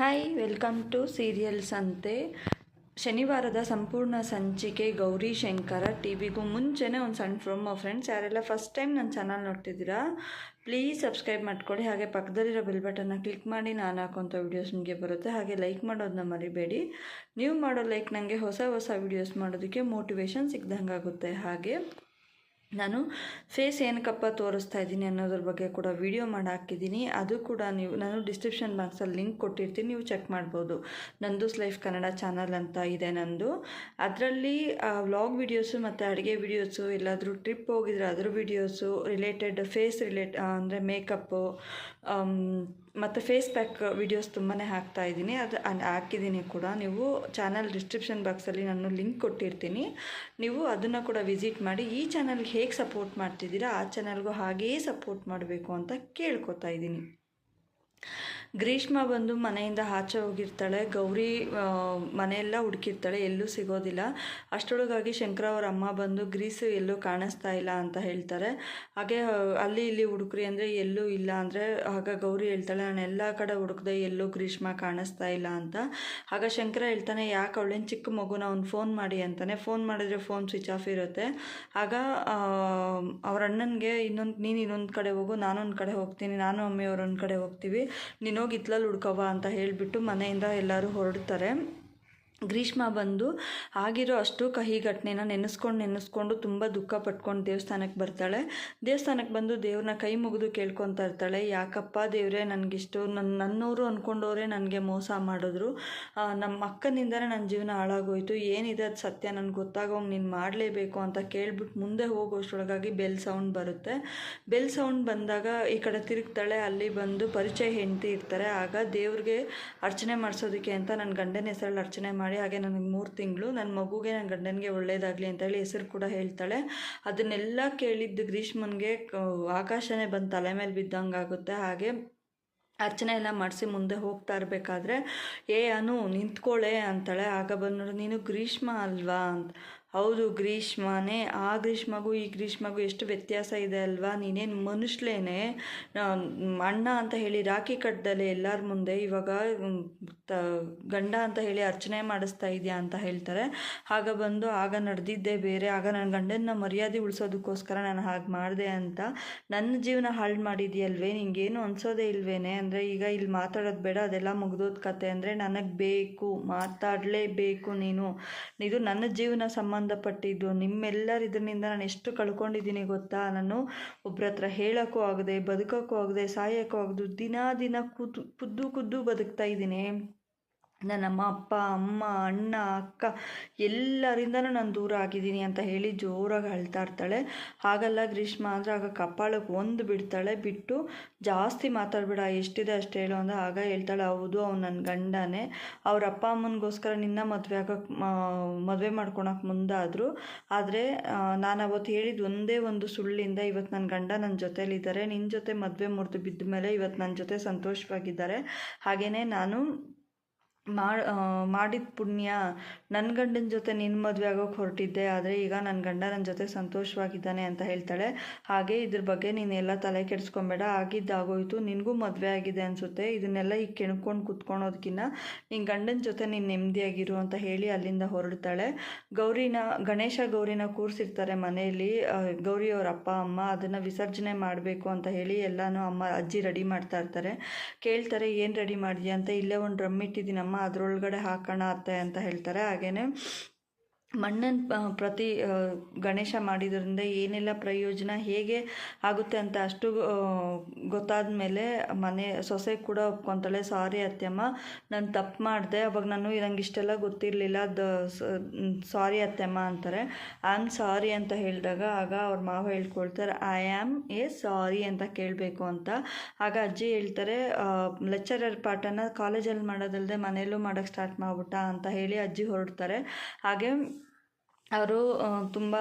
Hi welcome to serials ಸಂತೆ ಶನಿವಾರದ ಸಂಪೂರ್ಣ ಸಂಚಿಕೆ ಗೌರಿ ಶಂಕರ ಟಿ ವಿಗೂ ಮುಂಚೆನೇ ಒಂದು ಸಣ್ಣ ಫ್ರಮ್ ಫ್ರೆಂಡ್ಸ್ ಯಾರೆಲ್ಲ ಫಸ್ಟ್ ಟೈಮ್ ನನ್ನ ಚಾನಲ್ ನೋಡ್ತಿದ್ದೀರಾ ಪ್ಲೀಸ್ ಸಬ್ಸ್ಕ್ರೈಬ್ ಮಾಡ್ಕೊಳ್ಳಿ. ಹಾಗೆ ಪಕ್ಕದಲ್ಲಿರೋ ಬೆಲ್ ಬಟನ್ನ ಕ್ಲಿಕ್ ಮಾಡಿ ನಾನು ಹಾಕೋಂಥ ವೀಡಿಯೋಸ್ ನಿಮಗೆ ಬರುತ್ತೆ. ಹಾಗೆ ಲೈಕ್ ಮಾಡೋದನ್ನ ಮರಿಬೇಡಿ. ನೀವು ಮಾಡೋ ಲೈಕ್ ನನಗೆ ಹೊಸ ಹೊಸ ವೀಡಿಯೋಸ್ ಮಾಡೋದಕ್ಕೆ ಮೋಟಿವೇಶನ್ ಸಿಗ್ದಂಗೆ ಆಗುತ್ತೆ ಹಾಗೆ ನಾನು ಫೇಸ್ ಏನಕ್ಕಪ್ಪ ತೋರಿಸ್ತಾ ಇದ್ದೀನಿ ಅನ್ನೋದ್ರ ಬಗ್ಗೆ ಕೂಡ ವಿಡಿಯೋ ಮಾಡಿ ಹಾಕಿದ್ದೀನಿ. ಅದು ಕೂಡ ನೀವು, ನಾನು ಡಿಸ್ಕ್ರಿಪ್ಷನ್ ಬಾಕ್ಸಲ್ಲಿ ಲಿಂಕ್ ಕೊಟ್ಟಿರ್ತೀನಿ, ನೀವು ಚೆಕ್ ಮಾಡ್ಬೋದು. ನಂದೂಸ್ ಲೈಫ್ ಕನ್ನಡ ಚಾನಲ್ ಅಂತ ಇದೆ ನಂದು. ಅದರಲ್ಲಿ ವ್ಲಾಗ್ ವೀಡಿಯೋಸು ಮತ್ತು ಅಡುಗೆ ವೀಡಿಯೋಸು ಎಲ್ಲಾದರೂ ಟ್ರಿಪ್ ಹೋಗಿದ್ರೆ ಅದ್ರ ವೀಡಿಯೋಸು ರಿಲೇಟೆಡ್ ಫೇಸ್ ರಿಲೇಟ್ ಅಂದರೆ ಮೇಕಪ್ಪು ಮತ್ತು ಫೇಸ್ ಪ್ಯಾಕ್ ವೀಡಿಯೋಸ್ ತುಂಬಾ ಹಾಕ್ತಾ ಇದ್ದೀನಿ. ಅದು ಅಂಡ್ ಹಾಕಿದ್ದೀನಿ ಕೂಡ. ನೀವು ಚಾನಲ್ ಡಿಸ್ಕ್ರಿಪ್ಷನ್ ಬಾಕ್ಸಲ್ಲಿ ನಾನು ಲಿಂಕ್ ಕೊಟ್ಟಿರ್ತೀನಿ. ನೀವು ಅದನ್ನು ಕೂಡ ವಿಸಿಟ್ ಮಾಡಿ, ಈ ಚಾನಲ್ಗೆ ಹೇಗೆ ಸಪೋರ್ಟ್ ಮಾಡ್ತಿದ್ದೀರಾ, ಆ ಚಾನಲ್ಗೂ ಹಾಗೇ ಸಪೋರ್ಟ್ ಮಾಡಬೇಕು ಅಂತ ಕೇಳ್ಕೊತಾ ಇದ್ದೀನಿ. ಗ್ರೀಷ್ಮ ಬಂದು ಮನೆಯಿಂದ ಆಚೆ ಹೋಗಿರ್ತಾಳೆ, ಗೌರಿ ಮನೆಯೆಲ್ಲ ಹುಡುಕಿರ್ತಾಳೆ, ಎಲ್ಲೂ ಸಿಗೋದಿಲ್ಲ. ಅಷ್ಟೊಳಗಾಗಿ ಶಂಕರ ಅವರ ಅಮ್ಮ ಬಂದು, ಗ್ರೀಸು ಎಲ್ಲೂ ಕಾಣಿಸ್ತಾ ಇಲ್ಲ ಅಂತ ಹೇಳ್ತಾರೆ. ಹಾಗೆ ಅಲ್ಲಿ ಇಲ್ಲಿ ಹುಡುಕ್ರಿ ಅಂದರೆ ಎಲ್ಲೂ ಇಲ್ಲ ಅಂದರೆ, ಆಗ ಗೌರಿ ಹೇಳ್ತಾಳೆ, ನಾನು ಎಲ್ಲ ಕಡೆ ಹುಡುಕ್ದೆ ಎಲ್ಲೂ ಗ್ರೀಷ್ಮ ಕಾಣಿಸ್ತಾ ಇಲ್ಲ ಅಂತ. ಆಗ ಶಂಕರ ಹೇಳ್ತಾನೆ, ಯಾಕೆ ಅವಳೇನು ಚಿಕ್ಕ ಮಗುನ ಅವ್ನು ಫೋನ್ ಮಾಡಿ ಅಂತಾನೆ. ಫೋನ್ ಮಾಡಿದ್ರೆ ಫೋನ್ ಸ್ವಿಚ್ ಆಫ್ ಇರುತ್ತೆ. ಆಗ ಅವ್ರ ಅಣ್ಣನಿಗೆ ಇನ್ನೊಂದು, ನೀನು ಇನ್ನೊಂದು ಕಡೆ ಹೋಗು, ನಾನೊಂದು ಕಡೆ ಹೋಗ್ತೀನಿ, ನಾನು ಅಮ್ಮಿಯವ್ರು ಒಂದು ಕಡೆ ಹೋಗ್ತೀವಿ. ನೀನು ಹೋಗಿ ಇತ್ಲಲ್ಲಿ ಹುಡ್ಕವ ಅಂತ ಹೇಳಿಬಿಟ್ಟು ಮನೆಯಿಂದ ಎಲ್ಲರೂ ಹೊರಡ್ತಾರೆ. ಗ್ರೀಷ್ಮ ಬಂದು ಆಗಿರೋ ಅಷ್ಟು ಕಹಿ ಘಟನೆನ ನೆನೆಸ್ಕೊಂಡು ನೆನೆಸ್ಕೊಂಡು ತುಂಬ ದುಃಖ ಪಟ್ಕೊಂಡು ದೇವಸ್ಥಾನಕ್ಕೆ ಬರ್ತಾಳೆ. ದೇವಸ್ಥಾನಕ್ಕೆ ಬಂದು ದೇವ್ರನ್ನ ಕೈ ಮುಗಿದು ಕೇಳ್ಕೊತಾ ಇರ್ತಾಳೆ. ಯಾಕಪ್ಪ ದೇವರೇ, ನನಗಿಷ್ಟು ನನ್ನ ನನ್ನವರು ಅಂದ್ಕೊಂಡವರೇ ನನಗೆ ಮೋಸ ಮಾಡಿದ್ರು. ನಮ್ಮ ಅಕ್ಕನಿಂದನೇ ನನ್ನ ಜೀವನ ಹಾಳಾಗೋಯ್ತು. ಏನಿದೆ ಅದು ಸತ್ಯ? ನನಗೆ ಗೊತ್ತಾಗೋಂಗೆ ನೀನು ಮಾಡಲೇಬೇಕು ಅಂತ ಕೇಳ್ಬಿಟ್ಟು ಮುಂದೆ ಹೋಗೋಷ್ಟೊಳಗಾಗಿ ಬೆಲ್ ಸೌಂಡ್ ಬರುತ್ತೆ. ಬೆಲ್ ಸೌಂಡ್ ಬಂದಾಗ ಈ ಕಡೆ ತಿರುಗ್ತಾಳೆ. ಅಲ್ಲಿ ಬಂದು ಪರಿಚಯ ಹೆಂಡತಿ ಇರ್ತಾರೆ. ಆಗ ದೇವ್ರಿಗೆ ಅರ್ಚನೆ ಮಾಡಿಸೋದಕ್ಕೆ ಅಂತ ನನ್ನ ಗಂಡನ ಹೆಸರಲ್ಲಿ ಅರ್ಚನೆ ಮಾಡಿ ಹಾಗೆ ನನಗೆ ಮೂರು ತಿಂಗಳು ನನ್ನ ಮಗುಗೆ ನನ್ನ ಗಂಡನಿಗೆ ಒಳ್ಳೇದಾಗಲಿ ಅಂತ ಹೇಳಿ ಹೆಸರು ಕೂಡ ಹೇಳ್ತಾಳೆ. ಅದನ್ನೆಲ್ಲ ಕೇಳಿದ್ದು ಗ್ರೀಷ್ಮನ್ಗೆ ಆಕಾಶನೇ ಬಂದು ತಲೆ ಮೇಲೆ ಬಿದ್ದಂಗೆ ಆಗುತ್ತೆ. ಹಾಗೆ ಅರ್ಚನೆ ಎಲ್ಲ ಮಾಡಿಸಿ ಮುಂದೆ ಹೋಗ್ತಾ ಇರಬೇಕಾದ್ರೆ, ಏ ಅನು ನಿಂತ್ಕೊಳ್ಳೆ ಅಂತಾಳೆ. ಆಗ ಬಂದು ನೀನು ಗ್ರೀಷ್ಮ ಅಲ್ವಾ? ಅಂತ. ಹೌದು ಗ್ರೀಷ್ಮನೇ, ಆ ಗ್ರೀಷ್ಮಗೂ ಈ ಗ್ರೀಷ್ಮಗೂ ಎಷ್ಟು ವ್ಯತ್ಯಾಸ ಇದೆ ಅಲ್ವಾ? ನೀನೇನು ಮನುಷ್ಯಲೇನೆ ಅಣ್ಣ ಅಂತ ಹೇಳಿ ರಾಖಿ ಕಟ್ಟದಲ್ಲೇ ಎಲ್ಲರ ಮುಂದೆ, ಇವಾಗ ತ, ಗಂಡ ಅಂತ ಹೇಳಿ ಅರ್ಚನೆ ಮಾಡಿಸ್ತಾ ಇದೆಯಾ ಅಂತ ಹೇಳ್ತಾರೆ. ಆಗ ಬಂದು, ಆಗ ನಡೆದಿದ್ದೆ ಬೇರೆ, ಆಗ ನನ್ನ ಗಂಡನ ಮರ್ಯಾದೆ ಉಳಿಸೋದಕ್ಕೋಸ್ಕರ ನಾನು ಹಾಗೆ ಮಾಡಿದೆ ಅಂತ ನನ್ನ ಜೀವನ ಹಾಳು ಮಾಡಿದೆಯಲ್ವೇ? ನಿಂಗೇನು ಅನ್ಸೋದೇ ಇಲ್ವೇನೆ? ಅಂದರೆ ಈಗ ಇಲ್ಲಿ ಮಾತಾಡೋದು ಬೇಡ, ಅದೆಲ್ಲ ಮುಗಿದೋದು ಕತೆ. ಅಂದರೆ ನನಗೆ ಬೇಕು, ಮಾತಾಡಲೇಬೇಕು ನೀನು. ಇದು ನನ್ನ ಜೀವನ ಸಂಬಂಧಪಟ್ಟಿದ್ದು. ನಿಮ್ಮೆಲ್ಲರ ಇದರಿಂದ ನಾನು ಎಷ್ಟು ಕಳ್ಕೊಂಡಿದ್ದೀನಿ ಗೊತ್ತಾ? ನಾನು ಒಬ್ಬರ ಹತ್ರ ಹೇಳೋಕ್ಕೂ ಆಗದೆ, ಬದುಕೋಕ್ಕೂ ಆಗದೆ, ಸಾಯೋಕ್ಕೂ ಆಗದು ದಿನ ದಿನ ಕೂತು ಕುದ್ದು ಕುದ್ದು ಬದುಕ್ತಾ ಇದ್ದೀನಿ. ನನ್ನಮ್ಮ, ಅಪ್ಪ, ಅಮ್ಮ, ಅಣ್ಣ, ಅಕ್ಕ ಎಲ್ಲರಿಂದನೂ ನಾನು ದೂರ ಆಗಿದ್ದೀನಿ ಅಂತ ಹೇಳಿ ಜೋರಾಗಿ ಅಳ್ತಾ ಇರ್ತಾಳೆ. ಹಾಗಲ್ಲ ಗ್ರೀಷ್ಮ ಅಂದರೆ ಆಗ ಕಪಾಳಕ್ಕೆ ಒಂದು ಬಿಡ್ತಾಳೆ. ಬಿಟ್ಟು ಜಾಸ್ತಿ ಮಾತಾಡ್ಬೇಡ, ಎಷ್ಟಿದೆ ಅಷ್ಟು ಹೇಳು ಅಂದರೆ ಆಗ ಹೇಳ್ತಾಳೆ. ಹೌದು, ಅವ್ನು ನನ್ನ ಗಂಡನೇ. ಅವ್ರ ಅಪ್ಪ ಅಮ್ಮನಿಗೋಸ್ಕರ ನಿನ್ನ ಮದುವೆ ಆಗೋಕ್ಕೆ ಮದುವೆ ಮಾಡ್ಕೊಳಕ್ಕೆ ಮುಂದಾದರು. ಆದರೆ ನಾನು ಅವತ್ತು ಹೇಳಿದ ಒಂದೇ ಒಂದು ಸುಳ್ಳಿಂದ ಇವತ್ತು ನನ್ನ ಗಂಡ ನನ್ನ ಜೊತೇಲಿದ್ದಾರೆ ನಿನ್ನ ಜೊತೆ ಮದುವೆ ಮುರಿದು ಬಿದ್ದ ಮೇಲೆ ಇವತ್ತು ನನ್ನ ಜೊತೆ ಸಂತೋಷವಾಗಿದ್ದಾರೆ. ಹಾಗೆಯೇ ನಾನು ಮಾಡಿದ ಪುಣ್ಯ ನನ್ನ ಗಂಡನ ಜೊತೆ ನಿನ್ನ ಮದುವೆ ಆಗೋಕೆ ಹೊರಟಿದ್ದೆ, ಆದರೆ ಈಗ ನನ್ನ ಗಂಡ ನನ್ನ ಜೊತೆ ಸಂತೋಷವಾಗಿದ್ದಾನೆ ಅಂತ ಹೇಳ್ತಾಳೆ. ಹಾಗೆ ಇದ್ರ ಬಗ್ಗೆ ನೀನೆಲ್ಲ ತಲೆ ಕೆಡಿಸ್ಕೊಬೇಡ, ಆಗಿದ್ದಾಗೋಯ್ತು, ನಿನಗೂ ಮದುವೆ ಆಗಿದೆ ಅನಿಸುತ್ತೆ. ಇದನ್ನೆಲ್ಲ ಈಗ ಕೆಣ್ಕೊಂಡು ಕುತ್ಕೊಳೋದಕ್ಕಿಂತ ನಿನ್ನ ಗಂಡನ ಜೊತೆ ನೀನು ನೆಮ್ಮದಿಯಾಗಿರು ಅಂತ ಹೇಳಿ ಅಲ್ಲಿಂದ ಹೊರಡ್ತಾಳೆ. ಗೌರಿನ, ಗಣೇಶ ಗೌರಿನ ಕೂರಿಸಿರ್ತಾರೆ ಮನೆಯಲ್ಲಿ. ಗೌರಿ ಅವ್ರ ಅಪ್ಪ, ಅಮ್ಮ ಅದನ್ನು ವಿಸರ್ಜನೆ ಮಾಡಬೇಕು ಅಂತ ಹೇಳಿ ಎಲ್ಲನೂ ಅಮ್ಮ ಅಜ್ಜಿ ರೆಡಿ ಮಾಡ್ತಾ ಇರ್ತಾರೆ. ಕೇಳ್ತಾರೆ, ಏನು ರೆಡಿ ಮಾಡಿದ್ಯಾ? ಅಂತ, ಇಲ್ಲೇ ಒಂದು ಡ್ರಮ್ ಇಟ್ಟಿದ್ದೀನಮ್ಮ ಅದರೊಳಗಡೆ ಹಾಕೋಣ ಅತ್ತೆ ಅಂತ ಹೇಳ್ತಾರೆ. ಹಾಗೇನೆ ಮಣ್ಣನ್ನು ಪ್ರತಿ ಗಣೇಶ ಮಾಡಿದ್ರಿಂದ ಏನೆಲ್ಲ ಪ್ರಯೋಜನ, ಹೇಗೆ ಆಗುತ್ತೆ ಅಂತ ಅಷ್ಟು ಗೊತ್ತಾದ ಮೇಲೆ ಮನೆ, ಸೊಸೆ ಕೂಡ ಒಪ್ಕೊಂತಾಳೆ, ಸಾರಿ ಅತ್ತೆಮ್ಮ, ನಾನು ತಪ್ಪು ಮಾಡಿದೆ, ಅವಾಗ ನಾನು ನಂಗೆ ಇಷ್ಟೆಲ್ಲ ಗೊತ್ತಿರಲಿಲ್ಲ, ದ ಸಾರಿ ಅತ್ತೆಮ್ಮ ಅಂತಾರೆ. ಐ ಆಮ್ ಸಾರಿ ಅಂತ ಹೇಳಿದಾಗ ಆಗ ಅವ್ರ ಮಾವ ಹೇಳ್ಕೊಳ್ತಾರೆ ಐ ಆಮ್ ಎ ಸಾರಿ ಅಂತ ಕೇಳಬೇಕು ಅಂತ. ಆಗ ಅಜ್ಜಿ ಹೇಳ್ತಾರೆ ಲೆಕ್ಚರರ್ ಪಾಠನ ಕಾಲೇಜಲ್ಲಿ ಮಾಡೋದಲ್ಲದೆ ಮನೆಯಲ್ಲೂ ಮಾಡೋಕ್ಕೆ ಸ್ಟಾರ್ಟ್ ಮಾಡ್ಬಿಟ್ಟ ಅಂತ ಹೇಳಿ ಅಜ್ಜಿ ಹೊರಡ್ತಾರೆ. ಹಾಗೆ ಅವರು ತುಂಬ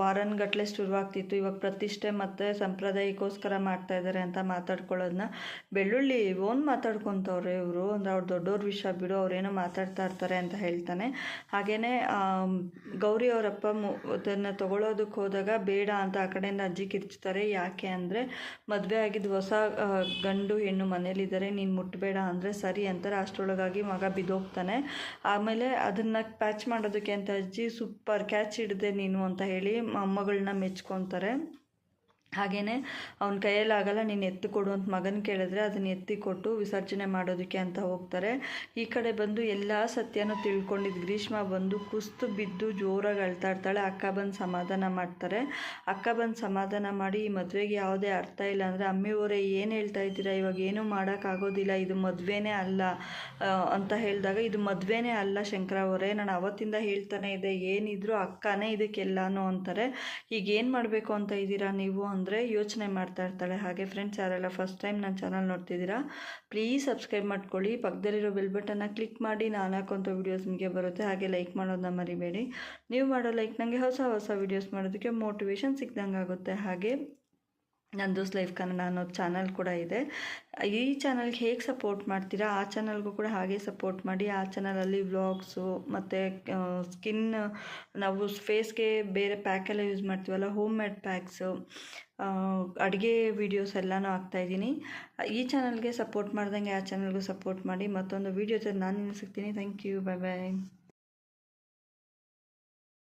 ವಾರನ್ಗಟ್ಲೆ ಶುರುವಾಗ್ತಿತ್ತು. ಇವಾಗ ಪ್ರತಿಷ್ಠೆ ಮತ್ತು ಸಂಪ್ರದಾಯಕ್ಕೋಸ್ಕರ ಮಾಡ್ತಾ ಇದ್ದಾರೆ ಅಂತ ಮಾತಾಡ್ಕೊಳ್ಳೋದನ್ನ ಬೆಳ್ಳುಳ್ಳಿ ಓನ್ ಮಾತಾಡ್ಕೊತವ್ರೆ ಇವರು. ಅಂದರೆ ಅವ್ರು ದೊಡ್ಡವ್ರ ವಿಷಯ ಬಿಡು, ಅವ್ರೇನೋ ಮಾತಾಡ್ತಾ ಇರ್ತಾರೆ ಅಂತ ಹೇಳ್ತಾನೆ. ಹಾಗೆಯೇ ಗೌರಿ ಅವರಪ್ಪ ಮು, ಅದನ್ನು ತೊಗೊಳೋದಕ್ಕೆ ಹೋದಾಗ ಬೇಡ ಅಂತ ಆ ಕಡೆಯಿಂದ ಅಜ್ಜಿ ಕಿರ್ಚ್ತಾರೆ. ಯಾಕೆ ಅಂದರೆ, ಮದುವೆ ಆಗಿದ್ದು ಹೊಸ ಗಂಡು ಹೆಣ್ಣು ಮನೇಲಿದ್ದಾರೆ. ನೀನು ಮುಟ್ಟಬೇಡ ಅಂದರೆ ಸರಿ ಅಂತಾರೆ ಅಷ್ಟರೊಳಗಾಗಿ ಮಗ ಬಿದ್ದೋಗ್ತಾನೆ. ಆಮೇಲೆ ಅದನ್ನು ಪ್ಯಾಚ್ ಮಾಡೋದಕ್ಕೆ ಅಂತ ಅಜ್ಜಿ ಸೂಪರ್ ಕ್ಯಾಚ್ ಹಿಡಿದೆ ನೀನು ಅಂತ ಹೇಳಿ ಮೊಮ್ಮಗಳನ್ನ ಮೆಚ್ಕೊತಾರೆ. ಹಾಗೆಯೇ ಅವನ ಕೈಯಲ್ಲಿ ಆಗಲ್ಲ, ನೀನು ಎತ್ತಿ ಕೊಡು ಅಂತ ಮಗನ ಕೇಳಿದ್ರೆ ಅದನ್ನ ಎತ್ತಿ ಕೊಟ್ಟು ವಿಸರ್ಜನೆ ಮಾಡೋದಕ್ಕೆ ಅಂತ ಹೋಗ್ತಾರೆ. ಈ ಕಡೆ ಬಂದು ಎಲ್ಲ ಸತ್ಯನೂ ತಿಳ್ಕೊಂಡಿದ್ದು ಗ್ರೀಷ್ಮ ಬಂದು ಕುಸ್ತು ಬಿದ್ದು ಜೋರಾಗಿ ಅಳ್ತಾ ಇರ್ತಾಳೆ. ಅಕ್ಕ ಬಂದು ಸಮಾಧಾನ ಮಾಡ್ತಾರೆ. ಅಕ್ಕ ಬಂದು ಸಮಾಧಾನ ಮಾಡಿ ಈ ಮದುವೆಗೆ ಯಾವುದೇ ಅರ್ಥ ಇಲ್ಲ ಅಂದರೆ ಅಮ್ಮಿಯವರೇ ಏನು ಹೇಳ್ತಾ ಇದ್ದೀರಾ? ಇವಾಗ ಏನೂ ಮಾಡೋಕ್ಕಾಗೋದಿಲ್ಲ ಇದು ಮದುವೆನೇ ಅಲ್ಲ. ಅಂತ ಹೇಳಿದಾಗ, ಇದು ಮದುವೆನೇ ಅಲ್ಲ ಶಂಕರ ಅವರೇ. ನಾನು ಅವತ್ತಿಂದ ಹೇಳ್ತಾನೆ ಇದೆ ಏನಿದ್ರು ಅಕ್ಕನೇ ಇದಕ್ಕೆಲ್ಲಾನು ಅಂತಾರೆ. ಈಗ ಏನು ಮಾಡಬೇಕು ಅಂತ ಇದ್ದೀರಾ ನೀವು? ಅಂದರೆ ಯೋಚನೆ ಮಾಡ್ತಾ ಇರ್ತಾಳೆ. ಹಾಗೆ ಫ್ರೆಂಡ್ಸ್ ಯಾರೆಲ್ಲ ಫಸ್ಟ್ ಟೈಮ್ ನನ್ನ ಚಾನಲ್ ನೋಡ್ತಿದ್ದೀರಾ ಪ್ಲೀಸ್ ಸಬ್ಸ್ಕ್ರೈಬ್ ಮಾಡ್ಕೊಳ್ಳಿ. ಪಕ್ಕದಲ್ಲಿರೋ ಬೆಲ್ ಬಟನ್ನ ಕ್ಲಿಕ್ ಮಾಡಿ, ನಾನು ಹಾಕೋಂಥ ವೀಡಿಯೋಸ್ ನಿಮಗೆ ಬರುತ್ತೆ. ಹಾಗೆ ಲೈಕ್ ಮಾಡೋದನ್ನ ಮರಿಬೇಡಿ. ನೀವು ಮಾಡೋ ಲೈಕ್ ನನಗೆ ಹೊಸ ಹೊಸ ವೀಡಿಯೋಸ್ ಮಾಡೋದಕ್ಕೆ ಮೋಟಿವೇಶನ್ ಸಿಕ್ದಂಗೆ ಆಗುತ್ತೆ ಹಾಗೆ ನಂದೋಸ್ ಲೈಫ್ ಕನ್ನಡ ಅನ್ನೋ ಚಾನಲ್ ಕೂಡ ಇದೆ. ಈ ಚಾನಲ್ಗೆ ಹೇಗೆ ಸಪೋರ್ಟ್ ಮಾಡ್ತೀರಾ? ಆ ಚಾನಲ್ಗೂ ಕೂಡ ಹಾಗೆ ಸಪೋರ್ಟ್ ಮಾಡಿ, ಆ ಚಾನಲಲ್ಲಿ ವ್ಲಾಗ್ಸು ಮತ್ತು ಸ್ಕಿನ್ ನಾವು ಫೇಸ್ಗೆ ಬೇರೆ ಪ್ಯಾಕೆಲ್ಲ ಯೂಸ್ ಮಾಡ್ತೀವಲ್ಲ ಹೋಮ್ ಮೇಡ್ ಪ್ಯಾಕ್ಸು ಅಡುಗೆ ವೀಡಿಯೋಸ್ ಎಲ್ಲನೂ ಹಾಕ್ತಾಯಿದ್ದೀನಿ ಈ ಚಾನಲ್ಗೆ ಸಪೋರ್ಟ್ ಮಾಡ್ದಂಗೆ ಆ ಚಾನಲ್ಗೂ ಸಪೋರ್ಟ್ ಮಾಡಿ, ಮತ್ತೊಂದು ವೀಡಿಯೋ ಜೊತೆ ನಾನು ಸಿಗ್ತೀನಿ ಥ್ಯಾಂಕ್ ಯು ಬಾಯ್ ಬಾಯ್